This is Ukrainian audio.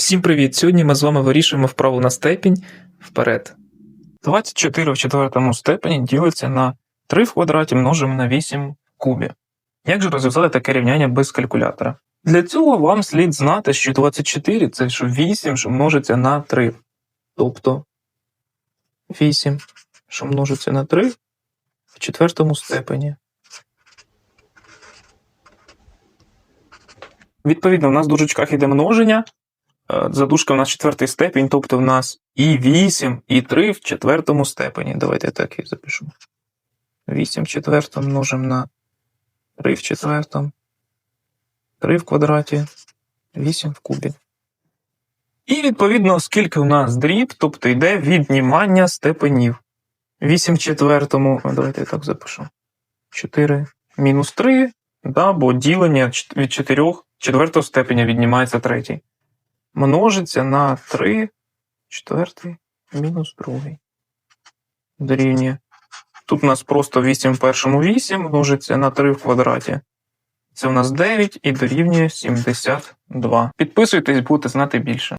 Всім привіт! Сьогодні ми з вами вирішуємо вправу на степінь вперед. 24 в четвертому степені ділиться на 3 в квадраті множимо на 8 в кубі. Як же розв'язати таке рівняння без калькулятора? Для цього вам слід знати, що 24 це що 8, що множиться на 3. Тобто 8, що множиться на 3 в четвертому степені. Відповідно, у нас в дужечках іде множення. Е, Задушка у нас четвертий степінь, тобто в нас і 8, і 3 в четвертому степені. Давайте так і запишу. 8 в четвертому множимо на 3 в четвертому. 3 в квадраті, 8 в кубі. І відповідно, оскільки у нас дріб, тобто йде віднімання степенів. 8 в четвертому, давайте я так запишу. 4 мінус 3, да, бо ділення від 4 четвертого степеня віднімається третій. Множиться на 3 четвертий мінус другий. Дорівнює. Тут у нас просто 8 в першому 8 множиться на 3 в квадраті. Це у нас 9 і дорівнює 72. Підписуйтесь, будете знати більше.